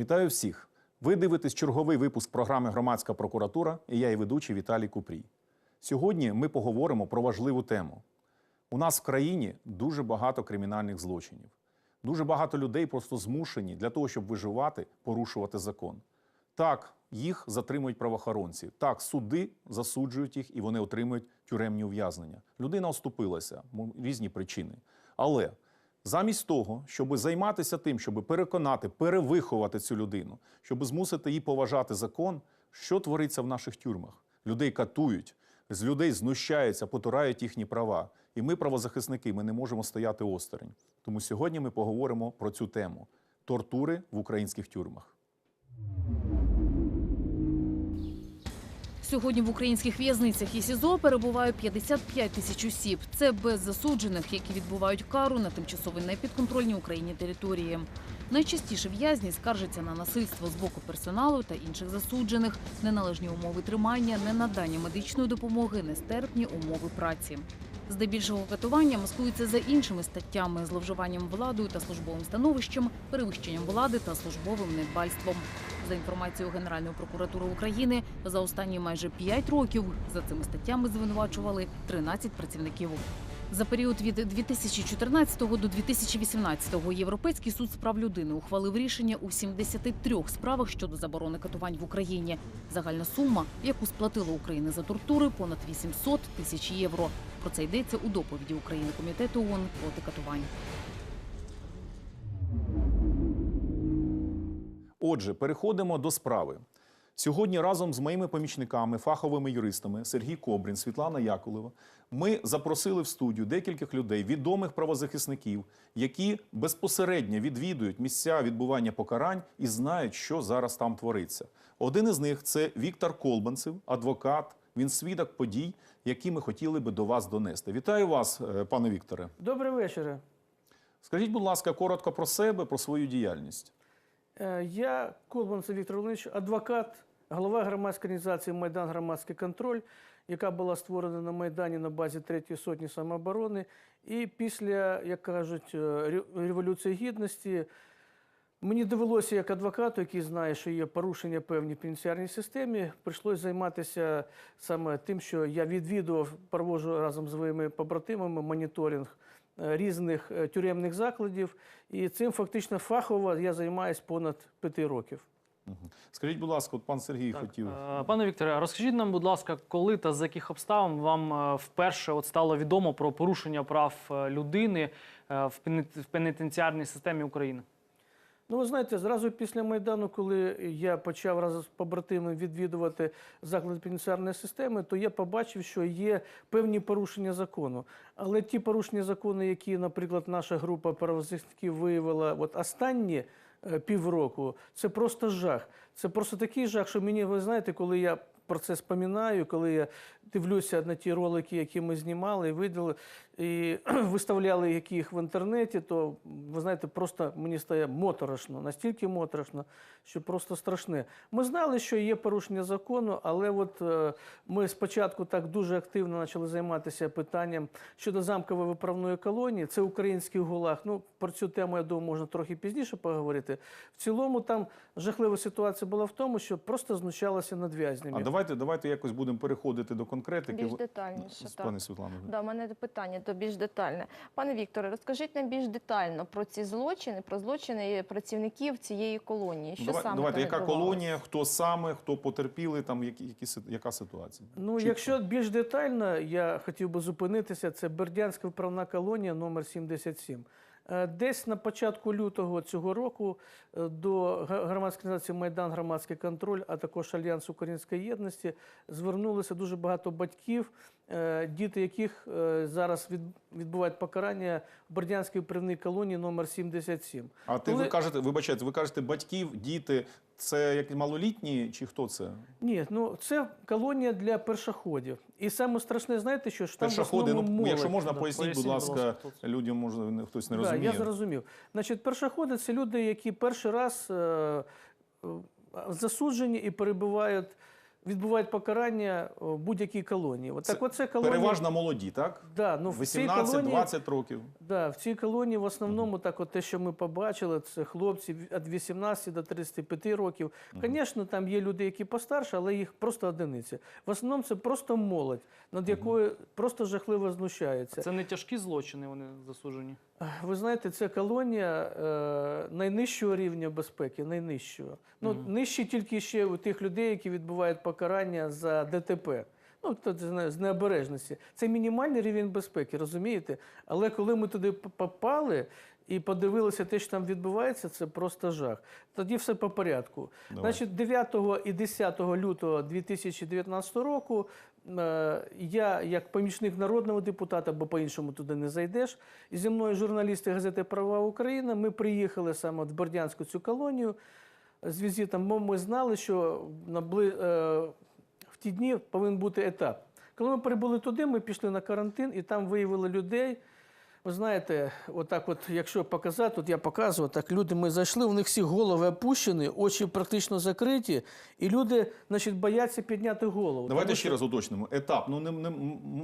Вітаю всіх! Ви дивитесь черговий випуск програми Громадська прокуратура і я її ведучий Віталій Купрій. Сьогодні ми поговоримо про важливу тему. У нас в країні дуже багато кримінальних злочинів. Дуже багато людей просто змушені для того, щоб виживати, порушувати закон. Так, їх затримують правоохоронці. Так, суди засуджують їх і вони отримують тюремні ув'язнення. Людина оступилася, різні причини. Але замість того, щоб займатися тим, щоб переконати, перевиховати цю людину, щоб змусити її поважати закон, що твориться в наших тюрмах? Людей катують, з людей знущаються, потурають їхні права. І ми, правозахисники, ми не можемо стояти осторонь. Тому сьогодні ми поговоримо про цю тему тортури в українських тюрмах. Сьогодні в українських в'язницях і СІЗО перебуває 55 тисяч осіб. Це без засуджених, які відбувають кару на тимчасово непідконтрольній Україні території. Найчастіше в'язні скаржаться на насильство з боку персоналу та інших засуджених, неналежні умови тримання, ненадання медичної допомоги, нестерпні умови праці. Здебільшого катування маскуються за іншими статтями зловживанням владою та службовим становищем, перевищенням влади та службовим недбальством. За інформацією Генеральної прокуратури України, за останні майже 5 років за цими статтями звинувачували 13 працівників. За період від 2014 до 2018 Європейський суд з прав людини ухвалив рішення у 73 справах щодо заборони катувань в Україні. Загальна сума, яку сплатила Україна за тортури, понад 800 тисяч євро. Про це йдеться у доповіді України комітету ООН проти катувань. Отже, переходимо до справи. Сьогодні разом з моїми помічниками, фаховими юристами Сергій Кобрін, Світлана Якулева, ми запросили в студію декількох людей, відомих правозахисників, які безпосередньо відвідують місця відбування покарань і знають, що зараз там твориться. Один із них це Віктор Колбанцев, адвокат. Він свідок подій, які ми хотіли би до вас донести. Вітаю вас, е, пане Вікторе. Добрий вечір. Скажіть, будь ласка, коротко про себе, про свою діяльність. Е, Я Колбанцев Віктор Володимирович, адвокат, голова громадської організації Майдан Громадський контроль, яка була створена на Майдані на базі третьої сотні самооборони. І після, як кажуть, е, Революції Гідності мені довелося як адвокату, який знає, що є порушення певні в пенітенціарній системі, прийшлося займатися саме тим, що я відвідував, проводжу разом з своїми побратимами моніторинг різних е, тюремних закладів. І цим фактично фахово я займаюся понад п'яти років. Скажіть, будь ласка, от пан Сергій хотів. Е, Пане Вікторе, розкажіть нам, будь ласка, коли та з яких обставин вам е, вперше от стало відомо про порушення прав людини в пенітенціарній системі України? Ну, ви знаєте, зразу після Майдану, коли я почав разом з побратимами відвідувати заклади пенітенціарної системи, то я побачив, що є певні порушення закону. Але ті порушення закону, які, наприклад, наша група правозахисників виявила от останні е, півроку, це просто жах. Це просто такий жах, що мені, ви знаєте, коли я про це споминаю, коли я дивлюся на ті ролики, які ми знімали і видали, і виставляли які їх в інтернеті, то ви знаєте, просто мені стає моторошно, настільки моторошно, що просто страшне. Ми знали, що є порушення закону, але от е, ми спочатку так дуже активно почали займатися питанням щодо замкової виправної колонії. Це український гулаг. Ну про цю тему я думаю, можна трохи пізніше поговорити. В цілому там жахлива ситуація була в тому, що просто знущалися над в'язнями. Давайте, давайте якось будемо переходити до конкретики. Більш детальніше, так. Пане Світлано. Да, у мене питання то більш детальне. Пане Вікторе, розкажіть нам більш детально про ці злочини, про злочини працівників цієї колонії. Що Давай- саме давайте, там яка колонія, хто саме, хто потерпіли, там які, які, си- яка ситуація? Ну, Чітко. якщо більш детально, я хотів би зупинитися, це Бердянська виправна колонія номер 77. Е, Десь на початку лютого цього року е, до громадської організації Майдан Громадський контроль, а також Альянс Української єдності звернулося дуже багато батьків, е, діти яких зараз від- відбувають покарання в Бердянській виправній колонії номер 77. А ти Коли- ви кажете, вибачайте, ви кажете батьків, діти, це як малолітні чи хто це? Ні, ну це колонія для першоходів. І саме страшне, знаєте, що ж там Першоходи, ну молодь. якщо можна, Да, поясніть, будь ласка, хто людям можна хтось не Да, розуміє. я зрозумів. Значить, першоходи це люди, які перший раз е, е, засуджені і перебувають відбувають покарання в будь-якій колонії. От Це так оце колонія. Переважно молоді, так? Да, ну, в цій колонії, 18-20 років. да, в цій колонії в основному так от те, що ми побачили, це хлопці від 18 до 35 років. Звісно, там є люди, які постарше, але їх просто одиниці. В основному це просто молодь, над якою просто жахливо знущаються. Це не тяжкі злочини, вони засуджені. Ви знаєте, це колонія е, найнижчого рівня безпеки, найнижчого. Ну, нижче тільки ще у тих людей, які відбувають покарання за ДТП. Ну, то з необережності. Це мінімальний рівень безпеки, розумієте? Але коли ми туди попали і подивилися те, що там відбувається, це просто жах. Тоді все по порядку. Давай. Значить, 9 і 10 лютого 2019 року е, я, як помічник народного депутата, бо по-іншому туди не зайдеш, і зі мною журналісти газети Права Україна, ми приїхали саме в Бердянську цю колонію з візитом, бо ми знали, що на бли... е, ті дні повинен бути етап. Коли ми прибули туди, ми пішли на карантин і там виявили людей. Ви знаєте, отак, от, якщо показати, от я показував, так люди ми зайшли, у них всі голови опущені, очі практично закриті, і люди, значить, бояться підняти голову. Давайте Тому ще що- раз уточнимо. Етап. Ну не, не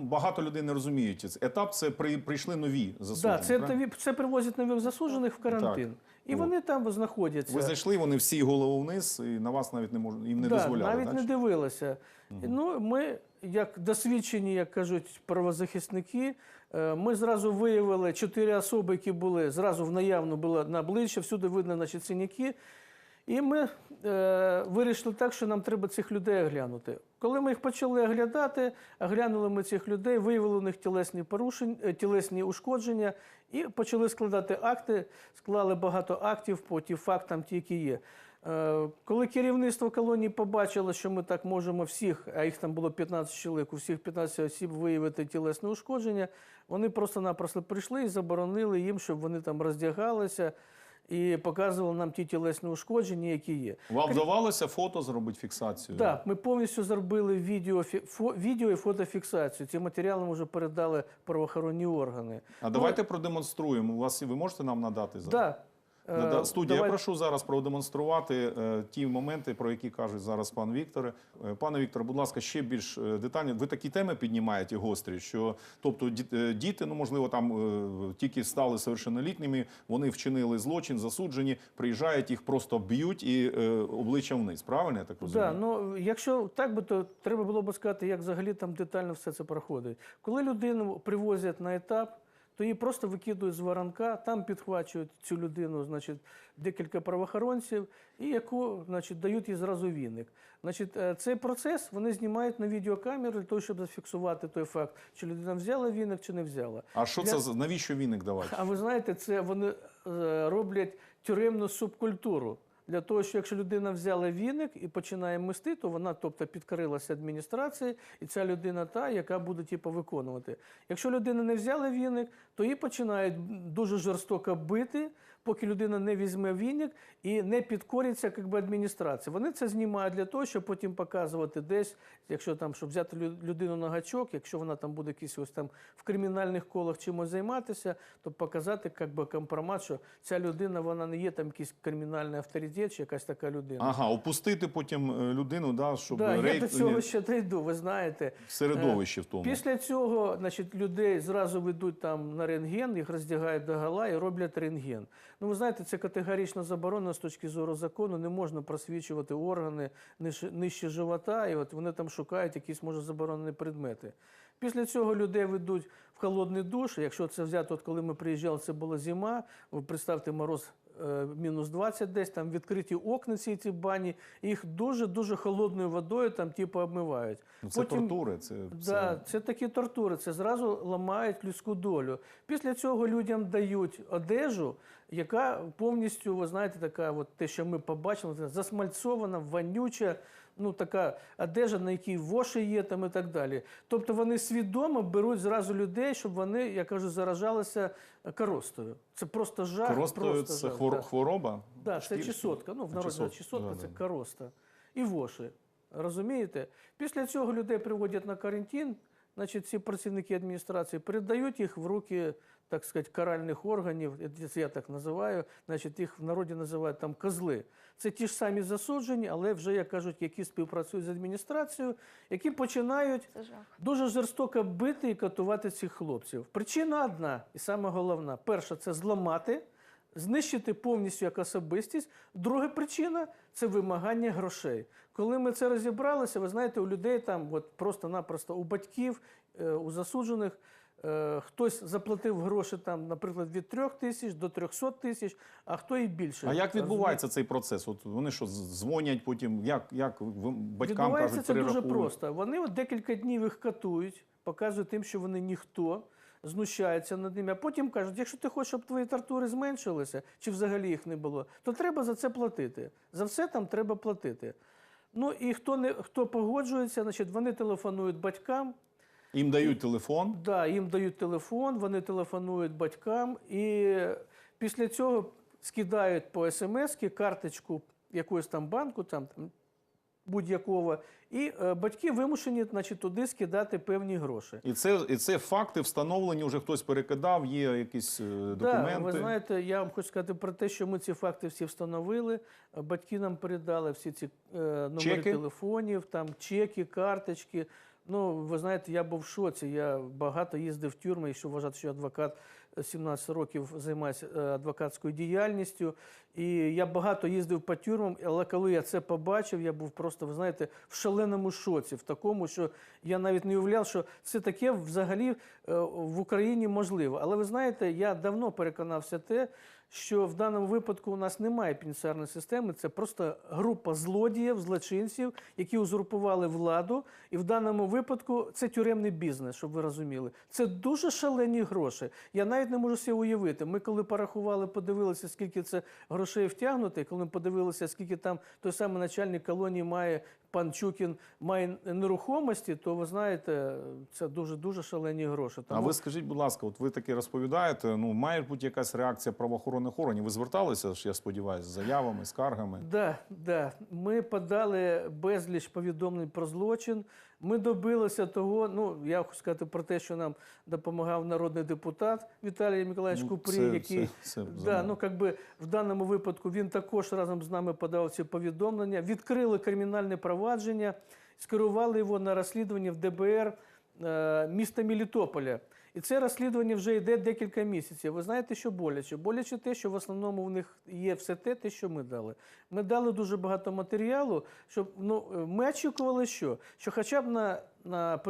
багато людей не розуміють. Етап це при, прийшли нові засуджені. Да, це, правильно? це привозять нових засуджених в карантин. І От. вони там знаходяться. Ви зайшли, вони всі голову вниз, і на вас навіть не можуть їм не да, дозволяли. навіть так? не дивилися. Ну, ми, як досвідчені, як кажуть, правозахисники, е, ми зразу виявили чотири особи, які були зразу в наявно було на обличчя, всюди видно значить, синяки. І ми е, вирішили так, що нам треба цих людей оглянути. Коли ми їх почали оглядати, оглянули ми цих людей, виявили у них тілесні порушення, е, тілесні ушкодження і почали складати акти. Склали багато актів по ті фактам, ті, які є. Е, Коли керівництво колонії побачило, що ми так можемо всіх, а їх там було 15 чоловік, у всіх 15 осіб виявити тілесне ушкодження, вони просто-напросто прийшли і заборонили їм, щоб вони там роздягалися і показували нам ті тілесні ушкодження, які є. Вам вдавалося фото зробити фіксацію? Так, ми повністю зробили відео, фо- відео і фотофіксацію. Ці матеріали ми вже передали правоохоронні органи. А давайте продемонструємо. У вас ви можете нам надати зараз? Да. Е, Студія, я прошу зараз продемонструвати е, ті моменти, про які каже зараз пан Вікторе. Е, Пане Вікторе, будь ласка, ще більш детально. Ви такі теми піднімаєте гострі, що тобто ді- діти, ну можливо, там тільки стали совершеннолітніми, вони вчинили злочин, засуджені, приїжджають, їх просто б'ють і обличчям вниз. Правильно я так розумію? Да, ну якщо так би, то треба було б сказати, як взагалі там детально все це проходить. Коли людину привозять на етап, то її просто викидують з воронка, там підхвачують цю людину, значить, декілька правоохоронців, і яку, значить, дають їй зразу віник. Значить, е, цей процес вони знімають на відеокамеру для того, щоб зафіксувати той факт, чи людина взяла віник, чи не взяла. А що Для- це за навіщо віник давати? А ви знаєте, це вони е, роблять тюремну субкультуру. Для того, що якщо людина взяла віник і починає мести, то вона, тобто, підкорилася адміністрації, і ця людина та, яка буде типу, виконувати. Якщо людина не взяла віник, то її починають дуже жорстоко бити, поки людина не візьме віник і не підкориться як би, адміністрації. Вони це знімають для того, щоб потім показувати десь, якщо там, щоб взяти лю- людину на гачок, якщо вона там буде якийсь ось там в кримінальних колах чимось займатися, то показати як би, компромат, що ця людина вона не є там якийсь кримінальний авторитет чи якась така людина. Ага, опустити потім е, людину, да, щоб да, я до цього ще дійду, ви знаєте. в середовищі в тому. Після цього значить, людей зразу ведуть там на рентген, їх роздягають до гола і роблять рентген. Ну, ви знаєте, це категорично заборонено з точки зору закону. Не можна просвічувати органи нижче, живота, і от вони там шукають якісь, може, заборонені предмети. Після цього людей ведуть в холодний душ. Якщо це взяти, от коли ми приїжджали, це була зима. Ви представте мороз мінус 20 десь, там відкриті окна ці ці бані, їх дуже-дуже холодною водою там типу обмивають. Це це тортури. Це, Да, це такі тортури, це зразу ламають людську долю. Після цього людям дають одежу, яка повністю, ви знаєте, така, от те, що ми побачили, засмальцована, вонюча, ну така одежа, на якій воші є там і так далі. Тобто вони свідомо беруть зразу людей, щоб вони, я кажу, заражалися коростою. Це просто жах. Коростою просто це жах, хвор- да. хвороба. Да, це чесотка. Ну, в народі чесотка, чесотка, да, це короста. І воші. Розумієте? Після цього людей приводять на карантин. Значить, ці працівники адміністрації передають їх в руки, так сказати, каральних органів, це я так називаю, значить, їх в народі називають там козли. Це ті ж самі засуджені, але вже, як кажуть, які співпрацюють з адміністрацією, які починають дуже жорстоко бити і катувати цих хлопців. Причина одна, і саме головна: перша це зламати, знищити повністю як особистість. Друга причина це вимагання грошей. Коли ми це розібралися, ви знаєте, у людей там, от просто-напросто у батьків, е, у засуджених. е, Хтось заплатив гроші там, наприклад, від 3 тисяч до 300 тисяч, а хто і більше. А як відбувається цей процес? От вони що дзвонять потім? Як, як батькам Відбувається кажуть, це дуже просто. Вони от декілька днів їх катують, показують тим, що вони ніхто, знущаються над ними. А потім кажуть, якщо ти хочеш, щоб твої тортури зменшилися, чи взагалі їх не було, то треба за це платити. За все там треба платити. Ну і хто не хто погоджується, значить вони телефонують батькам. Їм дають телефон. Да, їм дають телефон, вони телефонують батькам і після цього скидають по смс карточку якоїсь там банку, там, там будь-якого, і е, батьки вимушені значить, туди скидати певні гроші. І це, і це факти встановлені, вже хтось перекидав, є якісь е, документи. Да, ви знаєте, я вам хочу сказати про те, що ми ці факти всі встановили. Батьки нам передали всі ці е, номери Чеки? телефонів, там чеки, карточки. Ну, ви знаєте, я був в шоці. Я багато їздив в тюрми, якщо вважати, що адвокат 17 років займається е, адвокатською діяльністю. І я багато їздив по тюрмам, але коли я це побачив, я був просто, ви знаєте, в шаленому шоці, в такому, що я навіть не уявляв, що це таке взагалі е, в Україні можливо. Але ви знаєте, я давно переконався те, що в даному випадку у нас немає пенітенціарної системи, це просто група злодіїв, злочинців, які узурпували владу. І в даному випадку це тюремний бізнес, щоб ви розуміли. Це дуже шалені гроші. Я навіть не можу себе уявити. Ми коли порахували, подивилися, скільки це грошей втягнуто, і коли ми подивилися, скільки там той самий начальник колонії має пан Чукін має нерухомості, то ви знаєте, це дуже дуже шалені гроші. А ви скажіть, будь ласка, от ви таке розповідаєте. Ну має бути якась реакція правоохоронних органів. Ви зверталися ж, я сподіваюся, з заявами, скаргами. Да, да. Ми подали безліч повідомлень про злочин. Ми добилися того. Ну я хочу сказати про те, що нам допомагав народний депутат Віталій Миколаївич Ну, Купрій, це- який це- це да, ну как би в даному випадку він також разом з нами подав ці повідомлення. Відкрили кримінальне провадження, скерували його на розслідування в ДБР е, міста Мелітополя. І це розслідування вже йде декілька місяців. Ви знаєте, що боляче? Боляче те, що в основному в них є все те, те, що ми дали. Ми дали дуже багато матеріалу, щоб ну ми очікували, що, що хоча б на, на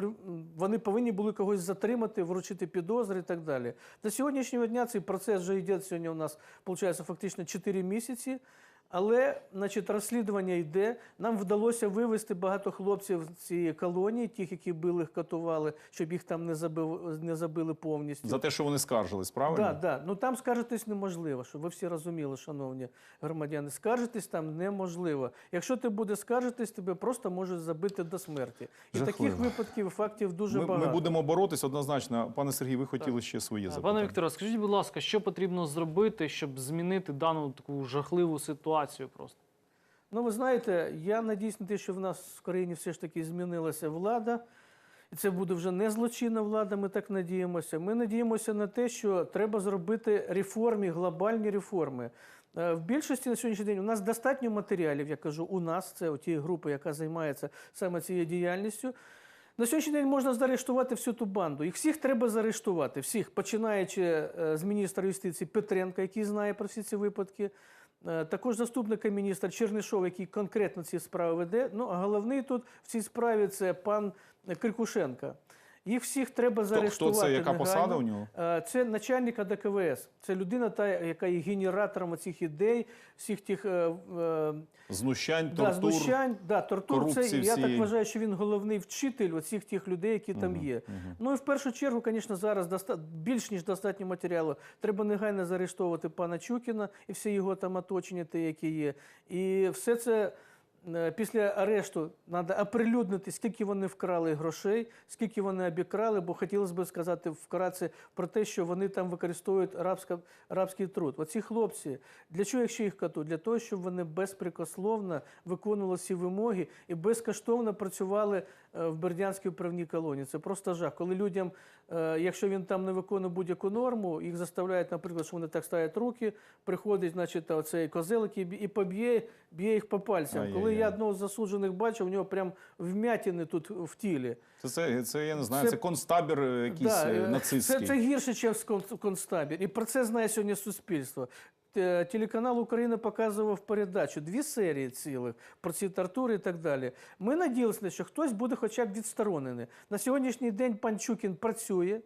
вони повинні були когось затримати, вручити підозри і так далі. До сьогоднішнього дня цей процес вже йде сьогодні. У нас виходить фактично 4 місяці. Але, значить, розслідування йде. Нам вдалося вивезти багато хлопців з цієї колонії, тих, які били, їх катували, щоб їх там не забив, не забили повністю. За те, що вони скаржились, правильно? Да, да. Ну там скаржитись неможливо, щоб ви всі розуміли, шановні громадяни. Скаржитись там неможливо. Якщо ти будеш скаржитись, тебе просто можуть забити до смерті. І Жахливо. таких випадків, фактів дуже Ми, багато. ми будемо боротися однозначно. Пане Сергій, ви хотіли ще своє запитання. Пане Вікторе, скажіть, будь ласка, що потрібно зробити, щоб змінити дану таку жахливу ситуацію просто? Ну, ви знаєте, я надіюсь на те, що в нас в країні все ж таки змінилася влада. І це буде вже не злочинна влада, ми так надіємося. Ми надіємося на те, що треба зробити реформи, глобальні реформи. Е, В більшості на сьогоднішній день у нас достатньо матеріалів, я кажу, у нас, це у тієї групи, яка займається саме цією діяльністю. На сьогоднішній день можна заарештувати всю ту банду. Їх всіх треба заарештувати, всіх, починаючи е, з міністра юстиції Петренка, який знає про всі ці випадки. Е, Також заступника міністра Чернишов, який конкретно ці справи веде. Ну а головний тут в цій справі це пан Крикушенка. Їх всіх треба заарештувати. хто це, яка негайно. посада у нього? Е, Це начальник АДКВС. Це людина, та, яка є генератором цих ідей, всіх тих е, е, Знущань, да, тортур. знущань, да, тортур. Це, корупції я так вважаю, що він головний вчитель оцих тих людей, які там є. Ну і в першу чергу, звісно, зараз доста... більш ніж достатньо матеріалу. Треба негайно заарештовувати пана Чукіна і всі його там оточення, те, які є. І все це після арешту треба оприлюднити, скільки вони вкрали грошей, скільки вони обікрали, бо хотілося б сказати вкратце про те, що вони там використовують рабська, рабський труд. Оці хлопці, для чого якщо їх катуть? Для того, щоб вони безпрекословно виконували всі вимоги і безкоштовно працювали е, в Бердянській управній колонії. Це просто жах. Коли людям, е, якщо він там не виконує будь-яку норму, їх заставляють, наприклад, що вони так ставлять руки, приходить, значить, оцей козел, і поб'є, б'є їх по пальцям. Коли. Я одного з засуджених бачив, у нього прям вмятини тут в тілі. Це, це, це я не знаю, Це- це, концтабір е, якийсь Да, е, е, нацистський. Це, це гірше, ніж кон- концтабір. І про це знає сьогодні суспільство. Телеканал Україна показував передачу, дві серії цілих про ці тортури і так далі. Ми надіялися, що хтось буде хоча б відсторонений. На сьогоднішній день пан Чукін працює.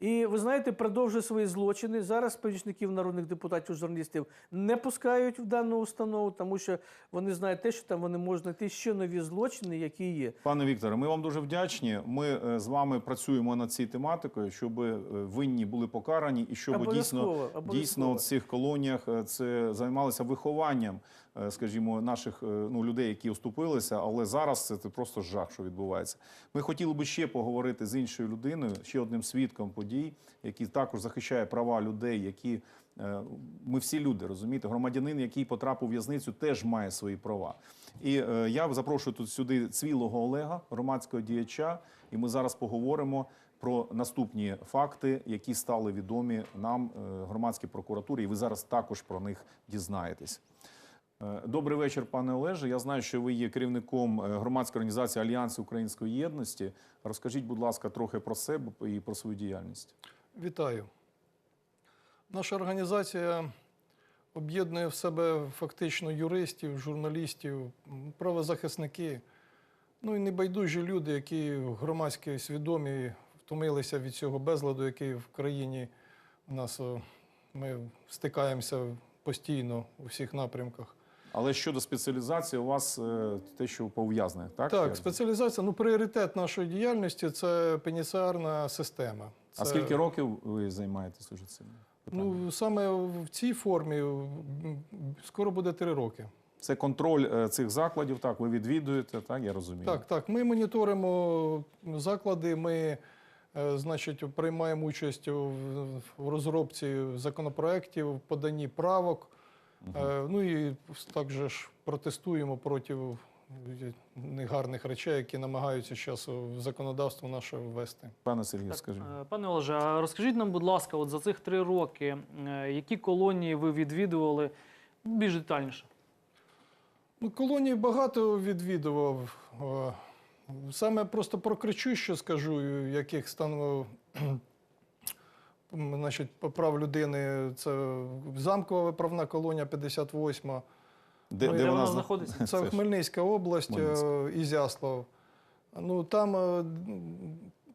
І ви знаєте, продовжує свої злочини. Зараз помічників народних депутатів, журналістів не пускають в дану установу, тому що вони знають те, що там вони можуть знайти ще нові злочини, які є. Пане Вікторе, ми вам дуже вдячні. Ми е, з вами працюємо над цією тематикою, щоб е, винні були покарані і щоб дійсно, обов'язково. дійсно в цих колоніях е, це займалися вихованням, е, скажімо, наших е, ну, людей, які оступилися. Але зараз це, просто жах, що відбувається. Ми хотіли би ще поговорити з іншою людиною, ще одним свідком подій, який також захищає права людей, які Е, Ми всі люди, розумієте, громадянин, який потрапив у в'язницю, теж має свої права. І е, я запрошую тут сюди цвілого Олега, громадського діяча, і ми зараз поговоримо про наступні факти, які стали відомі нам, е, громадській прокуратурі, і ви зараз також про них дізнаєтесь. Е, Добрий вечір, пане Олеже. Я знаю, що ви є керівником е, громадської організації Альянс Української єдності. Розкажіть, будь ласка, трохи про себе і про свою діяльність. Вітаю. Наша організація об'єднує в себе фактично юристів, журналістів, правозахисники, ну і небайдужі люди, які громадські свідомі, втомилися від цього безладу, який в країні у нас ми стикаємося постійно у всіх напрямках. Але щодо спеціалізації, у вас е, те, що по ув'язнених, так? Так, спеціалізація, ну пріоритет нашої діяльності це пенітенціарна система. А скільки років ви займаєтесь уже цим? питанням? Ну, саме в цій формі м, скоро буде три роки. Це контроль е, цих закладів, так, ви відвідуєте, так, я розумію. Так, так. Ми моніторимо заклади, ми, е, значить, приймаємо участь у в розробці законопроєктів, в поданні правок. Е, Ну і також ж протестуємо проти негарних речей, які намагаються зараз в законодавство наше ввести. Пане Сергію, скажіть. е, Пане Олеже, а розкажіть нам, будь ласка, от за цих три роки, е, які колонії ви відвідували Ну, більш детальніше? Ну, колонії багато відвідував. Е, Саме просто про кричуще скажу, яких стану значить, прав людини. Це замкова виправна колонія 58. Де, Ну, де вона знаходиться? Це Це Хмельницька область, Хмельницька. е, Ізяслав. Ну, там е,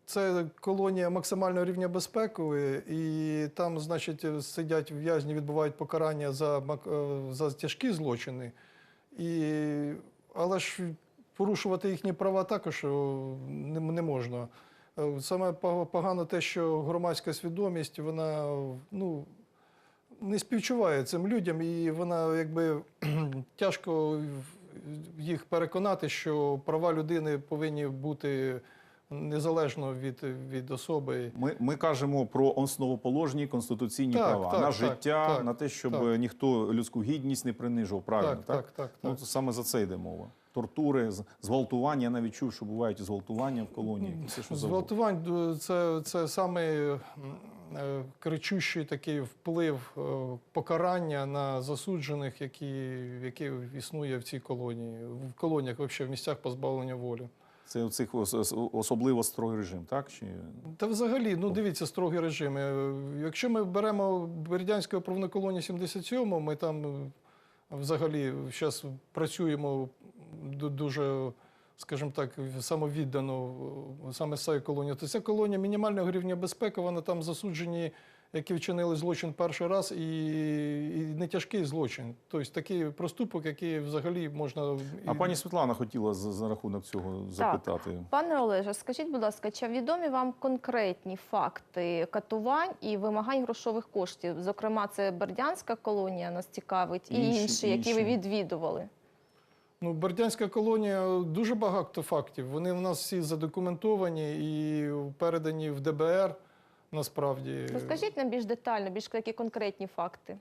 це колонія максимального рівня безпекової, і там, значить, сидять в'язні, відбувають покарання за, е, за тяжкі злочини. І, але ж порушувати їхні права також е, не, не можна. Е, Саме пог- погано те, що громадська свідомість, вона ну, не співчуває цим людям, і вона якби тяжко їх переконати, що права людини повинні бути незалежно від, від особи. Ми, ми кажемо про основоположні конституційні Так, права так, на так, життя, так, на те, щоб так. ніхто людську гідність не принижував. Правильно, так, так, так, Ну, так. саме за це йде мова. Тортури, зґвалтування. Я навіть чув, що бувають зґвалтування в колонії. Це що Зґвалтувань це, це саме е, кричущий такий вплив е, покарання на засуджених, які, які існує в цій колонії, в колоніях, взагалі, в місцях позбавлення волі. Це у цих ос- ос- особливо строгий режим, так? Чи... Та взагалі, ну дивіться, строгі режими. Е, Якщо ми беремо Бердянську оправну колонію 77, ми там е, взагалі зараз працюємо дуже, скажімо так, самовіддано саме з цією колонією. То ця колонія мінімального рівня безпеки, вона там засуджені, які вчинили злочин перший раз, і, і не тяжкий злочин. Тобто такий проступок, який взагалі можна. А пані Світлана хотіла за, за рахунок цього запитати. Пане Олеже, скажіть, будь ласка, чи відомі вам конкретні факти катувань і вимагань грошових коштів? Зокрема, це Бердянська колонія нас цікавить, і Інші- інші, які ви відвідували. Ну, Бердянська колонія дуже багато фактів. Вони в нас всі задокументовані і передані в ДБР. Насправді, Розкажіть нам більш детально, більш такі конкретні факти.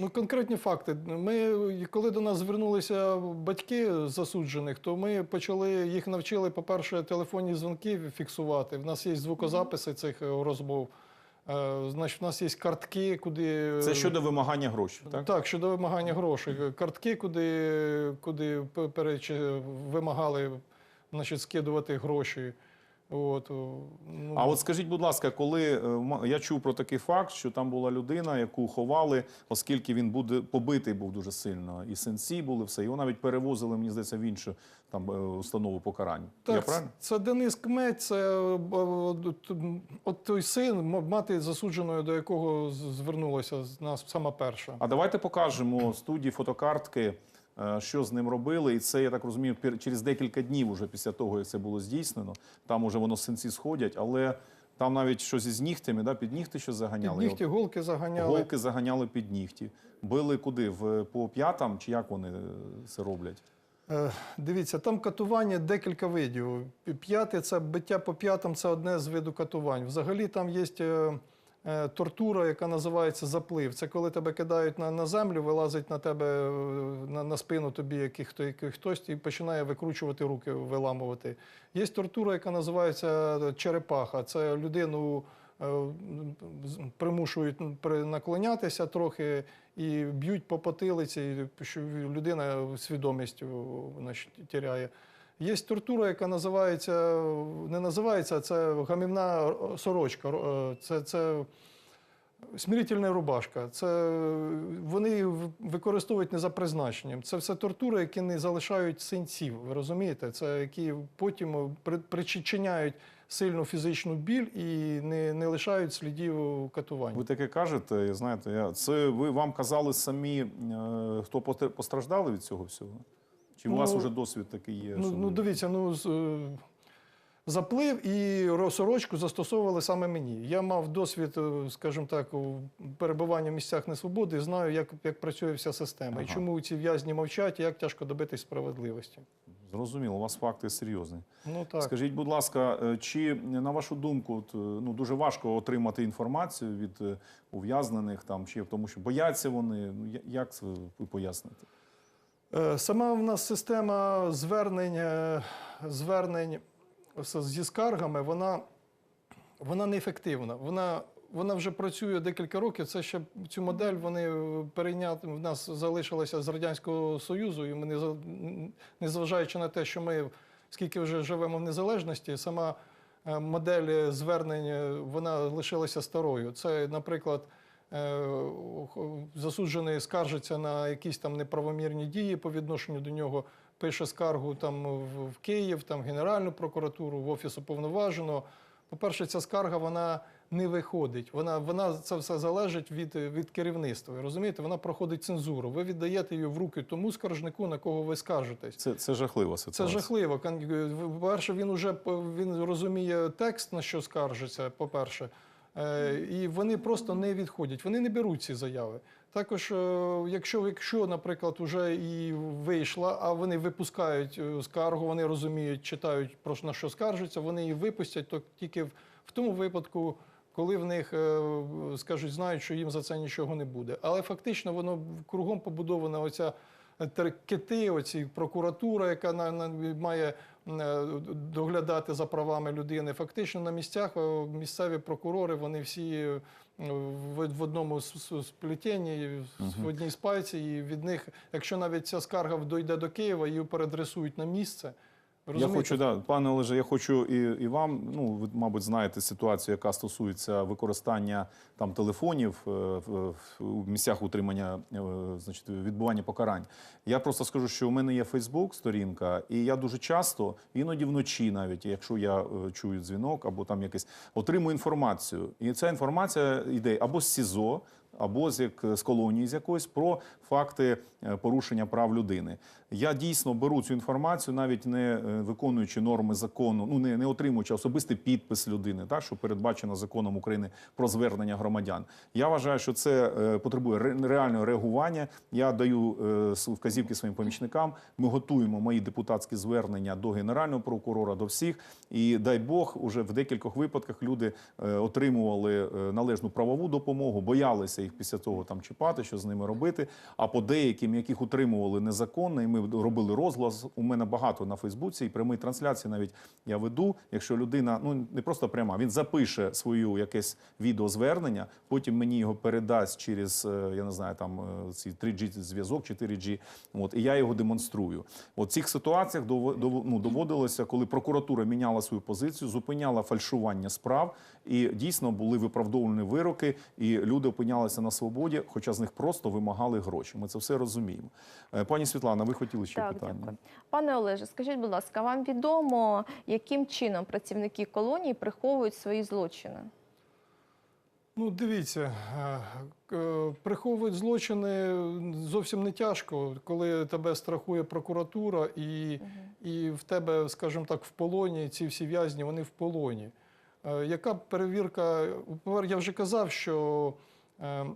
ну конкретні факти. Ми, коли до нас звернулися батьки засуджених, то ми почали їх навчили, по-перше, телефонні дзвінки фіксувати. В нас є звукозаписи цих розмов. Е, Значить, в нас є картки, куди Це щодо вимагання грошей, так? Так, щодо вимагання грошей. Картки, куди, куди вимагали значить, скидувати гроші. От, ну, А от скажіть, будь ласка, коли е, я чув про такий факт, що там була людина, яку ховали, оскільки він буде побитий був дуже сильно, і синці були все, його навіть перевозили, мені здається, в іншу там е, установу покарань. Я правильно? це Денис Кмець, це е, от, от той син, мати засудженої, до якого звернулася з нас сама перша. А давайте покажемо студії фотокартки, е, що з ним робили. І це, я так розумію, через декілька днів, уже після того, як це було здійснено. Там уже воно синці сходять, але там навіть щось із нігтями, да, під нігти щось Під заганяли. нігті голки заганяли. Голки заганяли під нігті. Били куди? В, по п'ятам чи як вони е, це роблять? Е, Дивіться, там катування декілька видів. П'яте це биття по п'ятам, це одне з виду катувань. Взагалі там є е, е, тортура, яка називається заплив. Це коли тебе кидають на, на землю, вилазить на тебе е, на, на спину тобі який, хто, який, хтось і починає викручувати руки, виламувати. Є тортура, яка називається черепаха. Це людину. е, Примушують наклонятися трохи і б'ють по потилиці, що людина свідомість тіряє. Є тортура, яка називається, не називається, а це гамівна сорочка. Ро- е, Це, це смирительна рубашка. Це вони використовують не за призначенням. Це все тортури, які не залишають синців. Ви розумієте? Це які потім при- причиняють сильну фізичну біль і не, не лишають слідів катування. Ви таке кажете, знаєте, я, це ви вам казали самі, е, хто постраждали від цього всього? Чи у Ну, вас вже досвід такий є? Ну, що ну дивіться, ну з- е, заплив і сорочку застосовували саме мені. Я мав досвід, е, скажімо так, у перебування в місцях несвободи, знаю, як, як працює вся система. І Ага. чому ці в'язні мовчать, і як тяжко добитись справедливості. Зрозуміло, у вас факти серйозні. Ну так. Скажіть, будь ласка, е, чи на вашу думку, от, ну дуже важко отримати інформацію від ув'язнених там, чи тому, що бояться вони? Ну як це ви поясните? Е, Сама в нас система звернень, звернень зі скаргами, вона, вона неефективна. Вона, вона вже працює декілька років. Це ще цю модель вони перейняти в нас залишилася з Радянського Союзу, і ми не, незважаючи на те, що ми скільки вже живемо в незалежності, сама е, модель звернень е, вона лишилася старою. Це, наприклад, засуджений скаржиться на якісь там неправомірні дії по відношенню до нього, пише скаргу там в Київ, там в Генеральну прокуратуру, в офіс уповноваженого. По-перше, ця скарга вона не виходить. Вона, вона це все залежить від, від керівництва. Ви розумієте, вона проходить цензуру. Ви віддаєте її в руки тому скаржнику, на кого ви скаржитесь. Це, це жахлива Це жахливо. Кон- По-перше, він уже він розуміє текст, на що скаржиться, по-перше. Е, І вони просто не відходять, вони не беруть ці заяви. Також, е, якщо, якщо, наприклад, вже і вийшла, а вони випускають е, скаргу, вони розуміють, читають про на що скаржаться, вони її випустять, то тільки в, в тому випадку, коли в них е, скажуть, знають, що їм за це нічого не буде. Але фактично воно кругом побудована оця кити, оці прокуратура, яка на, на, має е, доглядати за правами людини. Фактично на місцях е, місцеві прокурори, вони всі е, в, в одному с- с- сплетенні, в одній спайці, і від них, якщо навіть ця скарга дойде до Києва, її передресують на місце. Ви Я хочу, да, пане Олеже, я хочу і, і вам, ну ви, мабуть, знаєте ситуацію, яка стосується використання там телефонів е, в, в місцях утримання, е, значить, відбування покарань. Я просто скажу, що у мене є Фейсбук сторінка, і я дуже часто, іноді вночі, навіть якщо я е, чую дзвінок або там якесь, отримую інформацію. І ця інформація йде або з СІЗО. або з як з колонії з якоїсь про факти порушення прав людини. Я дійсно беру цю інформацію, навіть не е, виконуючи норми закону, ну не, не отримуючи особистий підпис людини, так що передбачено законом України про звернення громадян. Я вважаю, що це е, потребує реального реагування. Я даю е, вказівки своїм помічникам. Ми готуємо мої депутатські звернення до генерального прокурора, до всіх. І дай Бог, уже в декількох випадках люди отримували належну правову допомогу, боялися їх після того там чіпати, що з ними робити. А по деяким, яких утримували незаконно, і ми робили розголос. У мене багато на Фейсбуці і прямої трансляції навіть я веду. Якщо людина ну не просто пряма, він запише свою якесь відеозвернення, потім мені його передасть через е, я не знаю там е, ці 3G зв'язок, 4G, От і я його демонструю. От в цих ситуаціях ну, доводилося, коли прокуратура міняла свою позицію, зупиняла фальшування справ, і дійсно були виправдовані вироки, і люди опинялися на свободі, хоча з них просто вимагали гроші. Ми це все розуміємо. Е, Пані Світлана, ви хотіли ще Так, питання? дякую. Пане Олеже, скажіть, будь ласка, вам відомо, яким чином працівники колонії приховують свої злочини? Ну, дивіться, е, приховують злочини зовсім не тяжко, коли тебе страхує прокуратура, і, і в тебе, скажімо так, в полоні ці всі в'язні, вони в полоні. Е, Яка перевірка? Я вже казав, що е,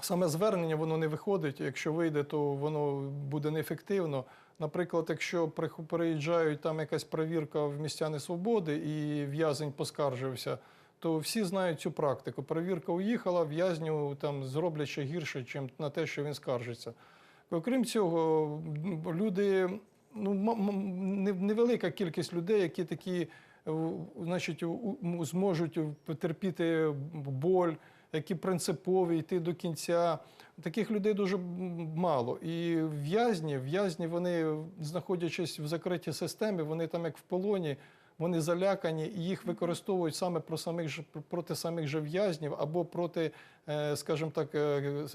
саме звернення воно не виходить. Якщо вийде, то воно буде неефективно. Наприклад, якщо переїжджають там якась перевірка в місця несвободи і в'язень поскаржився, то всі знають цю практику. Перевірка уїхала, в'язню там зроблять ще гірше, ніж на те, що він скаржиться. Окрім цього, люди, ну невелика кількість людей, які такі, значить, зможуть потерпіти боль, які принципові, йти до кінця. Таких людей дуже мало. І в'язні, в'язні, вони, знаходячись в закритій системі, вони там як в полоні, вони залякані, і їх використовують саме про самих проти самих же в'язнів або проти, е, скажімо так, е,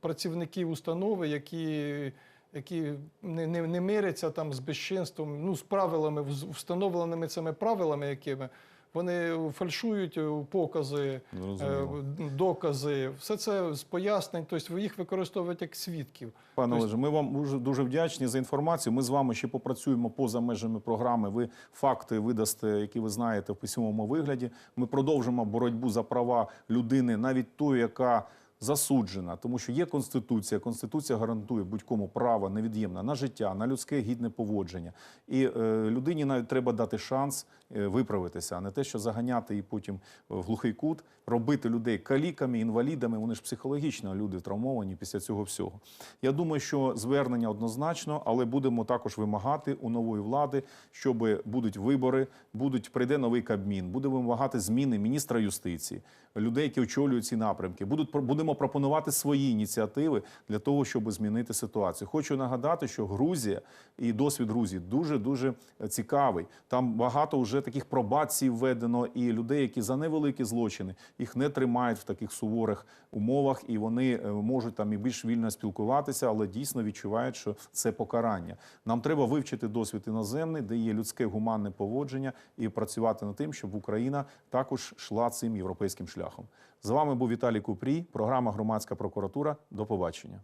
працівників установи, які. Які не, не, не миряться там з безчинством, ну з правилами, вз- встановленими цими правилами, якими вони фальшують е, покази, е, докази, все це з пояснень, тобто їх використовують як свідків. Пане Тобто- Олеже, ми вам дуже, дуже вдячні за інформацію. Ми з вами ще попрацюємо поза межами програми. Ви факти видасте, які ви знаєте в письмовому вигляді. Ми продовжимо боротьбу за права людини, навіть тої, яка засуджена, тому що є конституція. Конституція гарантує будь-кому право невід'ємне на життя, на людське гідне поводження. І е, людині навіть треба дати шанс виправитися, а не те, що заганяти її потім в глухий кут, робити людей каліками, інвалідами. Вони ж психологічно люди травмовані після цього всього. Я думаю, що звернення однозначно, але будемо також вимагати у нової влади, щоб будуть вибори, будуть прийде новий кабмін, будемо вимагати зміни міністра юстиції, людей, які очолюють ці напрямки. Будуть будемо пропонувати свої ініціативи для того, щоб змінити ситуацію. Хочу нагадати, що Грузія і досвід Грузії дуже дуже цікавий. Там багато вже таких пробацій введено, і людей, які за невеликі злочини їх не тримають в таких суворих умовах, і вони е, можуть там і більш вільно спілкуватися, але дійсно відчувають, що це покарання. Нам треба вивчити досвід іноземний, де є людське гуманне поводження, і працювати над тим, щоб Україна також йшла цим європейським шляхом. З вами був Віталій Купрій, програма Громадська прокуратура. До побачення.